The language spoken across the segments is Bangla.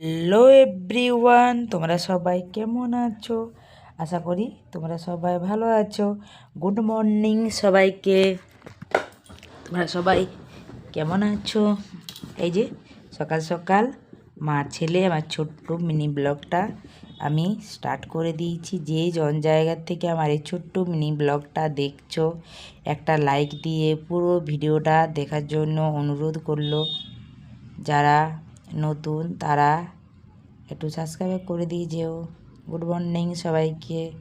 হ্যালো এভরিওয়ান তোমরা সবাই কেমন আছো? আশা করি তোমরা সবাই ভালো আছো। গুড মর্নিং সবাইকে। তোমরা সবাই কেমন আছো? এই যে সকাল সকাল মা ছেলে, আমার ছোট্ট মিনি ব্লগটা আমি স্টার্ট করে দিয়েছি। যে জন জায়গার থেকে আমার এই ছোট্ট মিনি ব্লগটা দেখছ, একটা লাইক দিয়ে পুরো ভিডিওটা দেখার জন্য অনুরোধ করল। যারা নতুন, তারা একটু সাবস্ক্রাইব করে দিয়ে যেও। গুড মর্নিং সবাইকে।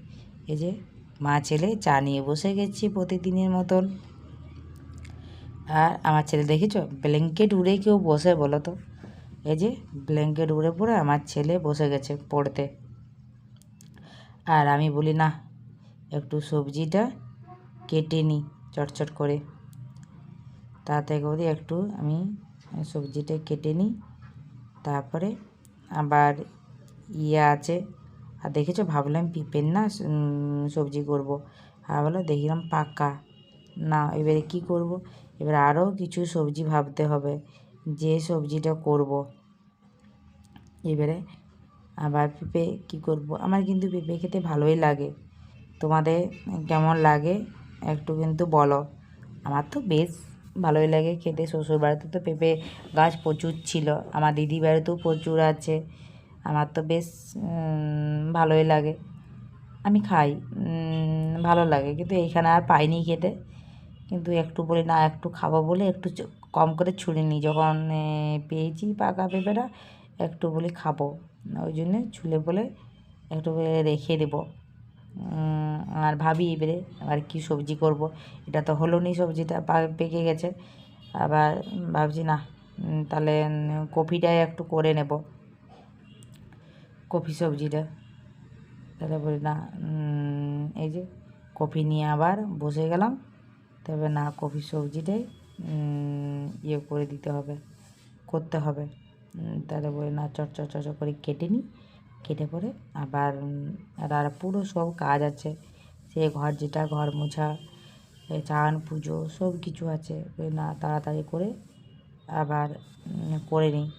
এই যে মা ছেলে চা নিয়ে বসে গেছি প্রতিদিনের মতন। আর আমার ছেলে দেখেছ? ব্ল্যাঙ্কেট উড়ে কেউ বসে বলো তো? এই যে ব্ল্যাঙ্কেট উড়ে পড়ে আমার ছেলে বসে গেছে পড়তে। আর আমি বলি, না, একটু সবজিটা কেটে নিই চটচট করে। তাতে করে একটু আমি সবজিটা কেটে নিই তারপরে আবার ইয়ে আছে। আর দেখেছ? ভাবলাম পিপের না সবজি করব। বলো, দেখলাম পাকা। না, এবারে কি করব? এবার আরও কিছু সবজি ভাবতে হবে। যে সবজিটা করব। এবারে আবার পেঁপে কী করব? আমার কিন্তু পেঁপে খেতে ভালোই লাগে। তোমাদের কেমন লাগে একটু কিন্তু বলো। আমার তো বেশ ভালোই লাগে খেতে। শ্বশুর বাড়িতে তো পেঁপে গাছ প্রচুর ছিল। আমার দিদি বাড়িতেও প্রচুর আছে। আমার তো বেশ ভালোই লাগে। আমি খাই ভালো লাগে। কিন্তু এইখানে আর পাইনি খেতে। কিন্তু একটু বলি, না, একটু খাব বলে একটু কম করে ছুঁড়ে নিই। যখন পেয়েছি পাকা পেঁপেটা, একটু বলি খাব। ওই জন্যে ছুলে বলে একটু রেখে দেবো। আর ভাবি এবারে আবার কী সবজি করব? এটা তো হলো নি সবজিটা পেকে গেছে। আবার ভাবছি না তাহলে কপিটাই একটু করে নেব। কপি সবজিটা। তাহলে বলি না এই যে কপি নিয়ে আবার বসে গেলাম। তবে না, কপি সবজিটাই ইয়ে করে দিতে হবে, করতে হবে। তাহলে বলি না চট চট চট করে কেটে নিই। কেটে পরে আবার আর পুরো সব কাজ আছে। সে ঘর যেটা, ঘর মোছা চান পুজো সব কিছু আছে। না, তাড়াতাড়ি করে আবার করে নিই।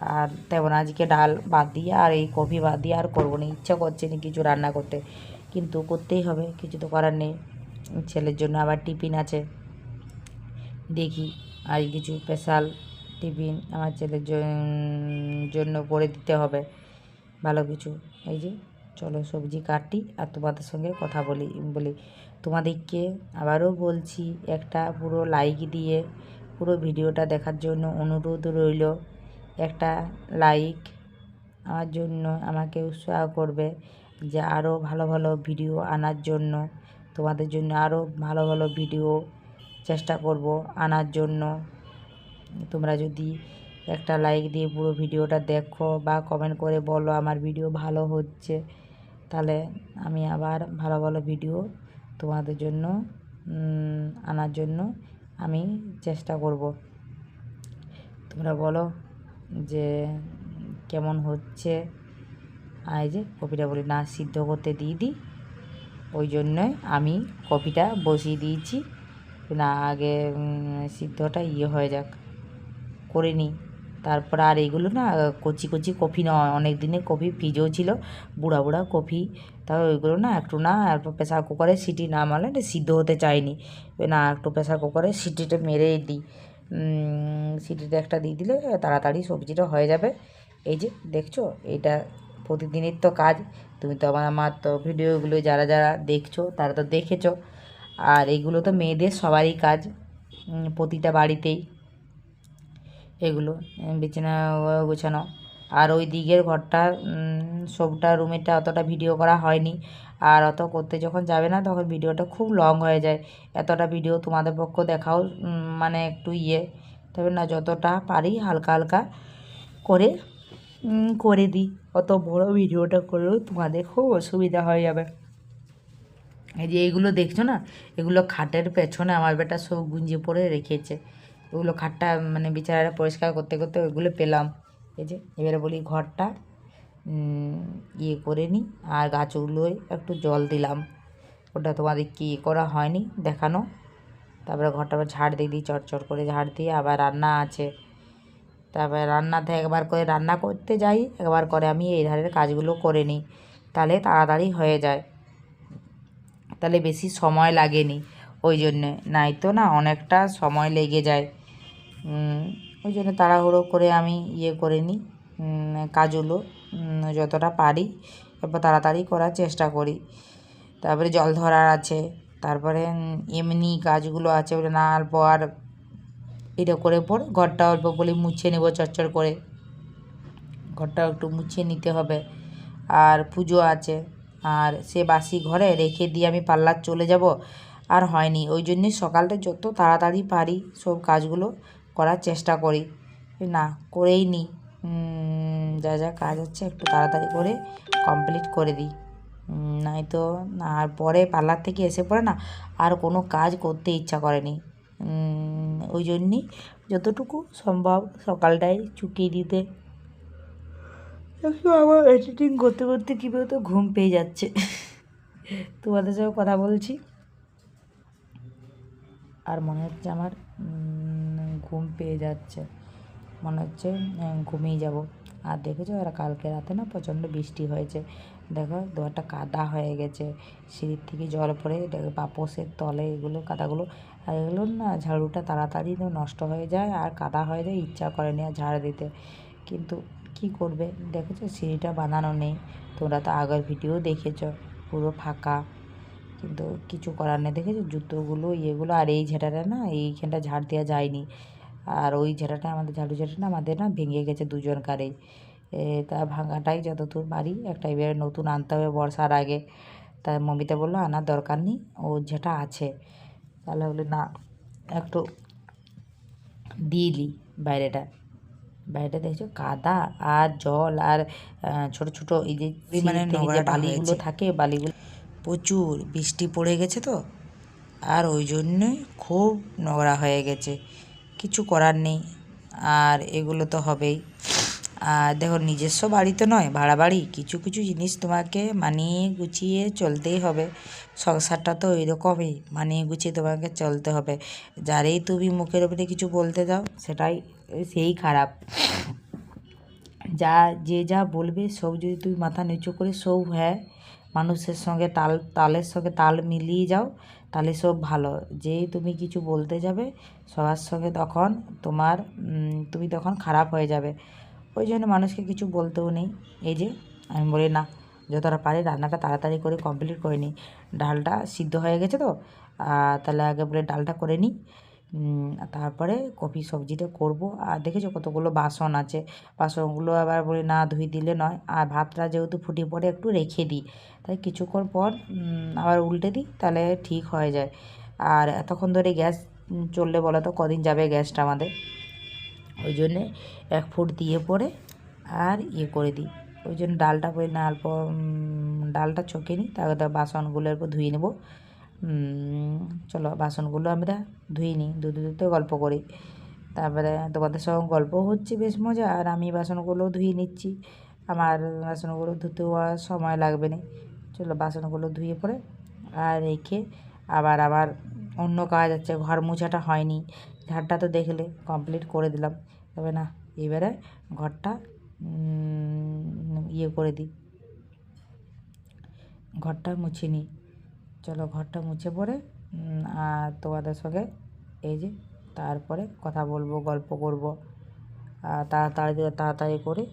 আর তেমন আজকে ডাল বাদ দিয়ে আর এই কফি বাদ দিয়ে আর করব না। ইচ্ছা করছে না কিছু রান্না করতে। কিন্তু করতেই হবে, কিছু তো করার নেই। ছেলের জন্য আবার টিফিন আছে। দেখি আর কিছু স্পেশাল টিফিন আমার ছেলের জন- জন্য করে দিতে হবে। ভালো কিছু। এই যে, চলো সবজি কাটি আর তোমাদের সঙ্গে কথা বলি বলি। তোমাদেরকে আবারও বলছি, একটা পুরো লাইক দিয়ে পুরো ভিডিওটা দেখার জন্য অনুরোধ রইল। একটা লাইক আমার জন্য, আমাকে উৎসাহ করবে যে আরও ভালো ভালো ভিডিও আনার জন্য। তোমাদের জন্য আরও ভালো ভালো ভিডিও চেষ্টা করব আনার জন্য। তোমরা যদি একটা লাইক দিয়ে পুরো ভিডিওটা দেখো বা কমেন্ট করে বলো আমার ভিডিও ভালো হচ্ছে। তাহলে আমি আবার ভালো ভালো ভিডিও তোমাদের জন্য আনার জন্য আমি চেষ্টা করব। তোমরা বলো যে কেমন হচ্ছে? আর যে কপিটা বলি, না সিদ্ধ করতে দিয়ে দিই। ওই জন্যই আমি কপিটা বসিয়ে দিয়েছি। না আগে সিদ্ধটা ইয়ে হয়ে যাক। করে নিই। তারপর আর এগুলো না, কচি কচি কফি না অনেক দিনে কফি ফ্রিজেও ছিল, বুড়া বুড়া কফি। তাও ওইগুলো না একটু না প্রেসার কুকারে সিটি না মারলে সিদ্ধ হতে চায়নি। না একটু প্রেসার কুকারে সিটিটা মেরে দিই। সিটিটা একটা দিয়ে দিলে তাড়াতাড়ি সবজিটা হয়ে যাবে। এই যে দেখছ, এটা প্রতিদিনের তো কাজ। তুমি তো আমার আমার তো ভিডিওগুলো যারা যারা দেখছ, তারা তো দেখেছ। আর এগুলো তো মেয়েদের সবারই কাজ প্রতিটা বাড়িতেই। এগুলো বিছানা গোছানো। আর ওই দিকের ঘরটা সবটা, রুমেরটা অতটা ভিডিও করা হয়নি। আর অত করতে যখন যাবে না, তখন ভিডিওটা খুব লং হয়ে যায়। এতটা ভিডিও তোমাদের পক্ষ দেখাও মানে একটু ইয়ে। তবে না, যতটা পারি হালকা হালকা করে করে দিই। অত বড় ভিডিওটা করলেও তোমাদের খুব অসুবিধা হয়ে যাবে। এই যে এইগুলো দেখছ না? এগুলো খাটের পেছনে আমার বেটা সব গুঞ্জে পড়ে রেখেছে। ওগুলো খাটটা মানে বিছানাটা পরিষ্কার করতে করতে ওইগুলো পেলাম। এই যে, এবারে বলি ঘরটা ইয়ে করে নিই। আর গাছগুলোয় একটু জল দিলাম। ওটা তোমাদের কি ইয়ে করা হয়নি, দেখানো। তারপরে ঘরটা আবার ঝাড় দিয়ে দিই, চটচট করে ঝাড় দিয়ে আবার রান্না আছে। তারপরে রান্নাতে একবার করে রান্না করতে যাই, একবার করে আমি এই ধারের কাজগুলো করে নিই। তাহলে তাড়াতাড়ি হয়ে যায়। তাহলে বেশি সময় লাগেনি। ওই জন্যে নাই তো না, অনেকটা সময় লেগে যায়। ওই জন্য তাড়াহুড়ো করে আমি ইয়ে করে নিই কাজগুলো যতটা পারি, এরপর তাড়াতাড়ি করার চেষ্টা করি। তারপরে জল ধরার আছে, তারপরে এমনি কাজগুলো আছে বলে না অল্প আর এটা করে পর ঘরটা অল্প বলে মুছে নেব চচ্চর করে। ঘরটা একটু মুছে নিতে হবে। আর পুজো আছে, আর সে বাসি ঘরে রেখে দিয়ে আমি পার্লার চলে যাব, আর হয়নি। ওই জন্যই সকালটা যত তাড়াতাড়ি পারি সব কাজগুলো করার চেষ্টা করি। না করেই নিই যা যা কাজ হচ্ছে একটু তাড়াতাড়ি করে কমপ্লিট করে দিই। উম, নয়তো না আর পরে পার্লার থেকে এসে পড়ে না আর কোনো কাজ করতে ইচ্ছা করেনি। ওই জন্যই যতটুকু সম্ভব সকালটাই চুকিয়ে দিতে। আমার এডিটিং করতে করতে কী বলতো ঘুম পেয়ে যাচ্ছে। তোমাদের সঙ্গে কথা বলছি। আর মনে হচ্ছে আমার ঘুম পেয়ে যাচ্ছে। মনে হচ্ছে ঘুমিয়ে যাব। আর দেখেছ আর কালকে রাতে না প্রচণ্ড বৃষ্টি হয়েছে। দেখো, দুয়ারটা কাদা হয়ে গেছে। সিঁড়ির থেকে জল পড়ে, দেখো পাপোসের তলে এগুলো, কাদাগুলো, আর এগুলো না ঝাড়ুটা তাড়াতাড়ি নষ্ট হয়ে যায়, আর কাদা হয়ে যায়, ইচ্ছা করেনি আর ঝাড় দিতে। কিন্তু কি করবে? দেখেছ, সিঁড়িটা বানানো নেই। তোমরা তো আগের ভিডিও দেখেছ, পুরো ফাঁকা। কিন্তু কিছু করার নেই। দেখেছ, জুতোগুলো, ইয়েগুলো, আর এই ঝেঁটাটা না, এইখানটা ঝাড় দেওয়া যায়নি। আর ওই ঝেঁটাটা আমাদের ঝাড়ু ঝেঁটাটা আমাদের না ভেঙে গেছে দুজন কারে। তা ভাঙাটাই যতদূর পারি একটা এবারে নতুন আনতে হবে বর্ষার আগে। তাই মমিতা বলল আনার দরকার নেই ও যেটা আছে তাহলে বলে না একটু দিলি বাইরেটা। বাইরেটা দেখছ? কাদা আর জল আর ছোট ছোট এই যে নোংরাটা বালিগুলো থাকে বালিগুলো প্রচুর বৃষ্টি পড়ে গেছে তো আর ওই জন্যই খুব নোংরা হয়ে গেছে। কিছু করার নেই। আর এগুলো তো হবেই। আর দেখো, নিজস্ব বাড়ি তো নয়, ভাড়া বাড়ি। কিছু কিছু জিনিস তোমাকে মানিয়ে গুছিয়ে চলতেই হবে। সংসারটা তো ওই রকমই মানিয়ে গুছিয়ে তোমাকে চলতে হবে। যারেই তুমি মুখের উপরে কিছু বলতে দাও, সেটাই, সেই খারাপ। যা, যে যা বলবে, সব যদি তুমি মাথা নিচু করে, সব হ্যাঁ মানুষের সঙ্গে তাল, তালের সঙ্গে তাল মিলিয়ে যাও তাহলে সব ভালো। যেই তুমি কিছু বলতে যাবে, সবার সঙ্গে তখন তোমার তুমি তখন খারাপ হয়ে যাবে। ওই জন্য মানুষকে কিছু বলতেও নেই। এই যে, আমি বলি, না, যতটা পারি রান্নাটা তাড়াতাড়ি করে কমপ্লিট করে নিই। ডালটা সিদ্ধ হয়ে গেছে তো? তাহলে আগে বলে ডালটা করে নিই। তারপরে কপি সবজিটা করব। আর দেখেছ কতগুলো বাসন আছে? বাসনগুলো আবার বলি, না ধুই দিলে নয়। আর ভাতটা যেহেতু ফুটে পরে একটু রেখে দিই, তাই কিছুক্ষণ পর আবার উল্টে দিই, তাহলে ঠিক হয়ে যায়। আর এতক্ষণ ধরে গ্যাস চললে বলো তো, কদিন যাবে গ্যাসটা আমাদের? ওই জন্যে এক ফুট দিয়ে পরে আর ইয়ে করে দিই। ওই জন্য ডালটা বলি না, অল্প ডালটা চকে নিই, তারপর তার বাসনগুলো অল্প ধুয়ে নেব। চলো বাসনগুলো আমরা ধুয়ে নিই ধুতে ধুতে গল্প করি। তারপরে তোমাদের সঙ্গে গল্প হচ্ছে বেশ মজা, আর আমি বাসনগুলো ধুয়ে নিচ্ছি। আমার বাসনগুলো ধুতে সময় লাগবে না। চলো বাসনগুলো ধুয়ে পরে আর রেখে আবার আবার অন্য কাজ আছে, ঘর মোছাটা হয়নি। ঝাড়টা তো দেখলে কমপ্লিট করে দিলাম। তবে না, এবারে ঘরটা ইয়ে করে দিই। ঘরটা মুছে নিই। চলো ঘরটা মুছে পড়ে। আর তোমাদের সঙ্গে এই যে তারপরে কথা বলব, গল্প করব। আর তাড়াতাড়ি তাড়াতাড়ি করে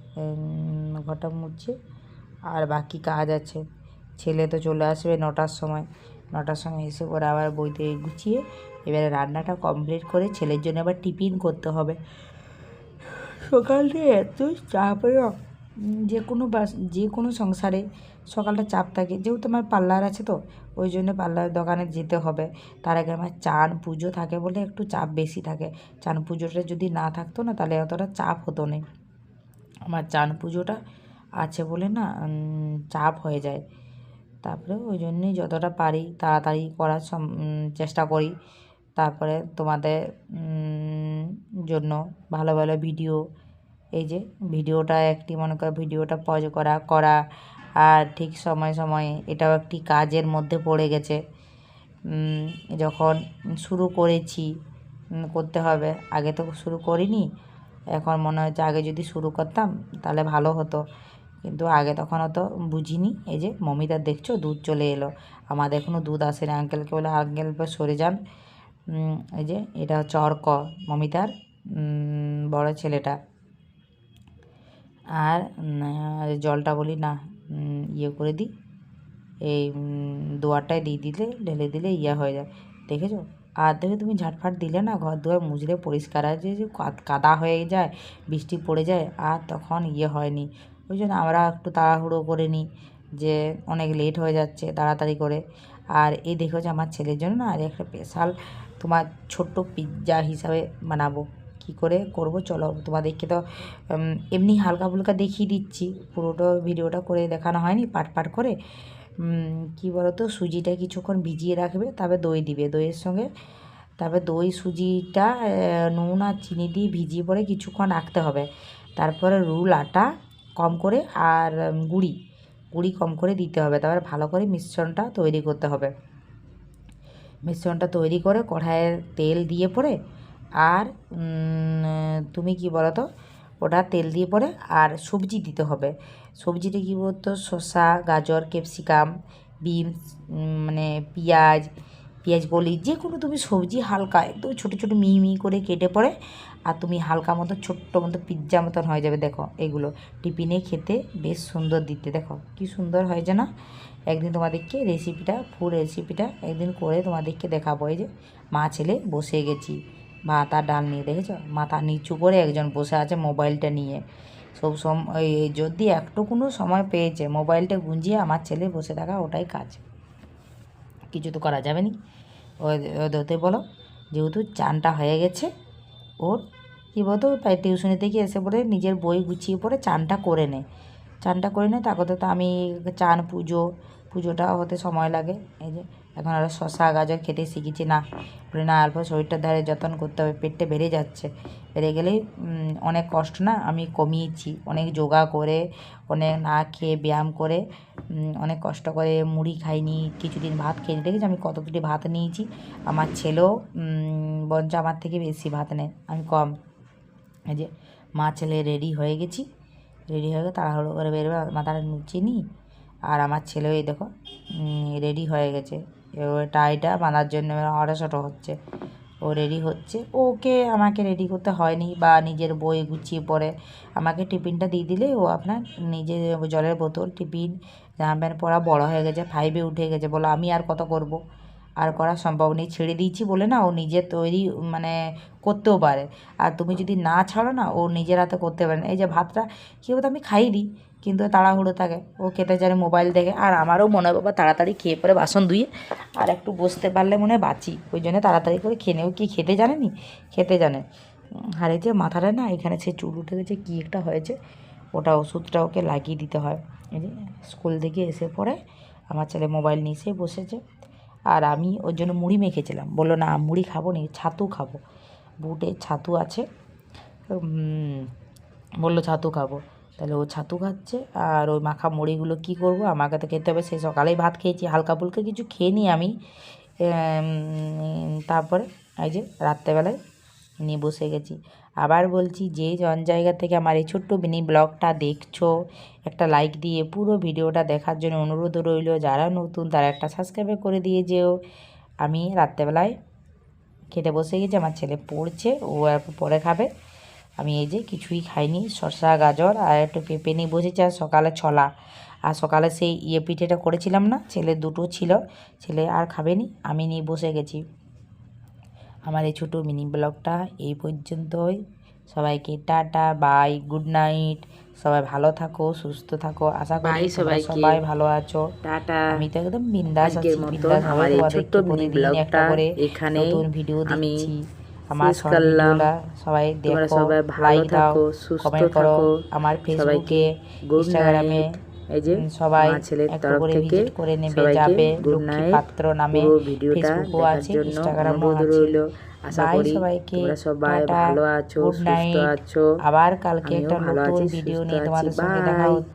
ঘরটা মুছে। আর বাকি কাজ আছে। ছেলে তো চলে আসবে নটার সময়। নটার সময় এসে পরে আবার বইতে গুছিয়ে এবারে রান্নাটা কমপ্লিট করে ছেলের জন্য আবার টিফিন করতে হবে। সকালটা এত চাপে যে কোনো বাস যে কোনো সংসারে সকালটা চাপ থাকে। যেহেতু আমার পার্লার আছে তো, ওই জন্য পার্লারের দোকানে যেতে হবে। তার আগে আমার চান পুজো থাকে বলে একটু চাপ বেশি থাকে। চান পুজোটা যদি না থাকতো না, তাহলে অতটা চাপ হতো না। আমার চান পুজোটা আছে বলে না চাপ হয়ে যায়। তারপরে ওই জন্যই যতটা পারি তাড়াতাড়ি করার চেষ্টা করি। তারপরে তোমাদের জন্য ভালো ভালো ভিডিও এই যে ভিডিওটা একটি, মনে করো ভিডিওটা পজ করা করা, আর ঠিক সময় সময়ে এটাও একটি কাজের মধ্যে পড়ে গেছে। যখন শুরু করেছি করতে হবে। আগে তো শুরু করিনি, এখন মনে হচ্ছে আগে যদি শুরু করতাম তাহলে ভালো হতো। কিন্তু আগে তখন অত বুঝিনি। এই যে মমিতার দেখছ, দুধ চলে এলো। আমাদের এখনও দুধ আসেনি আঙ্কেলকে বলে আঙ্কেল সরে যান। এই যে এটা হচ্ছে অর্ক, মমিতার বড় ছেলেটা। আর জলটা বলি না ইয়ে করে দিই। এই দুয়ারটায় দিয়ে দিলে, ঢেলে দিলে ইয়ে হয়ে যায়। দেখেছ? আর দেখে তুমি ঝাটফাট দিলে না, ঘর দুয়ার মুছলে পরিষ্কার আছে যে কাদা হয়ে যায়, বৃষ্টি পড়ে যায়, আর তখন ইয়ে হয়নি। ওই জন্য আমরা একটু তাড়াহুড়ো করে নিই যে অনেক লেট হয়ে যাচ্ছে তাড়াতাড়ি করে। আর এই দেখো যে আমার ছেলের জন্য না আর একটা স্পেশাল তোমার ছোট্ট পিৎজা হিসাবে বানাবো। কি করে করব? চলো তোমাদেরকে তো এমনি হালকা ফুলকা দেখিয়ে দিচ্ছি। পুরোটা ভিডিওটা করে দেখানো হয়নি, পাট পাট করে। কি বলো তো সুজিটা কিছুক্ষণ ভিজিয়ে রাখবে তবে দই দিবে। দইয়ের সঙ্গে, তারপরে দই, সুজিটা নুন আর চিনি দিয়ে ভিজিয়ে পরে কিছুক্ষণ রাখতে হবে। তারপরে রুল আটা কম করে আর গুঁড়ি। গুঁড়ি কম করে দিতে হবে। তারপরে ভালো করে মিশ্রণটা তৈরি করতে হবে। মিশ্রণটা তৈরি করে কড়াইয়ে তেল দিয়ে পরে আর তুমি কি বলো তো ওটা তেল দিয়ে পরে আর সবজি দিতে হবে। সবজিটা কী বলতো? শসা, গাজর, ক্যাপসিকাম, বিনস মানে পেঁয়াজ পেঁয়াজ বলি, যে কোনো তুমি সবজি হালকা, একদম ছোটো ছোটো মিহি মিহি করে কেটে পড়ে আর তুমি হালকা মতো, ছোট্ট মতো পিৎজা মতন হয়ে যাবে, দেখো এগুলো। টিফিনে খেতে বেশ সুন্দর দিতে, দেখো কি সুন্দর হয়েছে না একদিন তোমাদেরকে রেসিপিটা ফুল রেসিপিটা একদিন করে তোমাদেরকে দেখাবো। এই যে মা ছেলে বসে গেছি। আর ডাল নিয়ে, দেখেছ? মাথা নিচু করে একজন বসে আছে মোবাইলটা নিয়ে। সব সম ওই যদি একটুকুনো সময় পেয়েছে, মোবাইলটা গুঁজিয়ে আমার ছেলে বসে থাকা ওটাই কাজ। কিছু তো করা যাবে নি। ওতে বলো, যেহেতু চানটা হয়ে গেছে, ওর, কী বলতো প্রায় টিউশনি থেকে এসে পরে নিজের বই গুছিয়ে পরে চানটা করে নে। চানটা করে নে, তারপর তো আমি চান, পুজো পুজোটা হতে সময় লাগে। এই যে এখন আরও শশা গাজর খেতে শিখেছি না। বলে না অল্প শরীরটার ধারে যত্ন করতে হবে। পেটটা বেড়ে যাচ্ছে। বেড়ে গেলেই অনেক কষ্ট না? আমি কমিয়েছি। অনেক যোগা করে অনেক না খেয়ে ব্যায়াম করে অনেক কষ্ট করে মুড়ি খাইনি কিছুদিন ভাত খেয়ে দেখেছি আমি কত দুটি ভাত নিয়েছি। আমার ছেলেও উম, বরঞ্চ আমার থেকে বেশি ভাত নেয়। আমি কম। এই যে মা ছেলে রেডি হয়ে গেছি। রেডি হয়ে গেলে তাড়াহুড়ো করে বেরোবে মাথাটা নুচিয়ে নিই। আর আমার ছেলেও এই দেখো রেডি হয়ে গেছে। এবার টাইটা বাঁধার জন্য অড়াশটো হচ্ছে। ও রেডি হচ্ছে। ওকে আমাকে রেডি করতে হয়নি বা নিজের বই গুছিয়ে পরে আমাকে টিফিনটা দিয়ে দিলে ও আপনার নিজের জলের বোতল, টিফিন, জামা প্যান্ট পরা বড় হয়ে গেছে ফাইভে উঠে গেছে। বলো, আমি আর কত করব? আর করা সম্ভব নেই। ছেড়ে দিয়েছি বলে না ও নিজে তৈরি মানে করতেও পারে। আর তুমি যদি না ছাড়ো না, ও নিজের হাতে করতে পারে না। এই যে ভাতটা, কী বলতো, আমি খাইয়ে দিই কিন্তু তাড়াহুড়ো থাকে। ও খেতে জানে মোবাইল দেখে। আর আমারও মনে হয়, বাবা, তাড়াতাড়ি খেয়ে পরে বাসন ধুয়ে আর একটু বসতে পারলে মনে হয় বাঁচি। ওই জন্য তাড়াতাড়ি করে খেয়ে নেও কি খেতে জানে নি খেতে জানে। আর এই যে মাথাটা না, এখানে সে চুল উঠে গেছে, কী একটা হয়েছে। ওটা ওষুধটা ওকে লাগিয়ে দিতে হয়। স্কুল থেকে এসে পরে আমার ছেলে মোবাইল নিয়ে এসে বসেছে। আর আমি ওর জন্য মুড়ি মেখেছিলাম। বলল, না, মুড়ি খাব নি, ছাতু খাব। বুটে ছাতু আছে। বলল, ছাতু খাব। তাহলে ও ছাতু খাচ্ছে আর ওই মাখা মুড়িগুলো কী করব? আমাকে তো খেতে হবে। সেই সকালেই ভাত খেয়েছি, হালকা ফুলকা কিছু খেয়ে নিই আমি। তারপরে এই যে রাত্রেবেলায় নিয়ে বসে গেছি। আবার বলছি, যে জন জায়গা থেকে আমার এই ছোট্ট মিনি ব্লগটা দেখছ, একটা লাইক দিয়ে পুরো ভিডিওটা দেখার জন্য অনুরোধ রইল। যারা নতুন, তারা একটা সাবস্ক্রাইব করে দিয়ে যেও। আমি রাত্রেবেলায় খেতে বসে গেছি, আমার ছেলে পড়ছে, ও আর পরে খাবে। আমি এই যে কিছুই খাইনি শসা গাজর আর একটু পেঁপে নিয়ে বসেছি আর সকালে ছলা। আর সকালে সেই ইয়ে পিঠেটা করেছিলাম না ছেলে দুটো ছিল ছেলে আর খাবেনি আমি নিয়ে বসে গেছি। আমার এই ছোটো মিনি ব্লগটা এই পর্যন্তই। সবাইকে টাটা বাই গুড নাইট। সবাই ভালো থাকো সুস্থ থাকো। আশা করি সবাই সবাই ভালো আছো। টাটা। আমি তো একদম বিন্দাস আছি বিন্দাস আমার এই ছোট্ট ব্লগটা করে এখানেই নতুন ভিডিও দিচ্ছি। আমার সবাই দেখো সবাই ভালো লাইক দাও থাকো, সুস্থ কমেন্ট করো থাকো। আমার ফেসবুকে ইনস্টাগ্রামে এই যে সবাই ছেলের তরফ করে থেকে করে নেবে যাবে লক্ষ্মী পাত্র নামে ভিডিওটা দেখার আছে জন্য অনুরোধ আছে। রইল। আশা বাই করি সবাইকে। তোমরা সবাই ভালো আছো গুড সুস্থ আছো। আবার কালকে একটা ভালো নতুন ভিডিও নিয়ে। তোমাদের সঙ্গে দেখা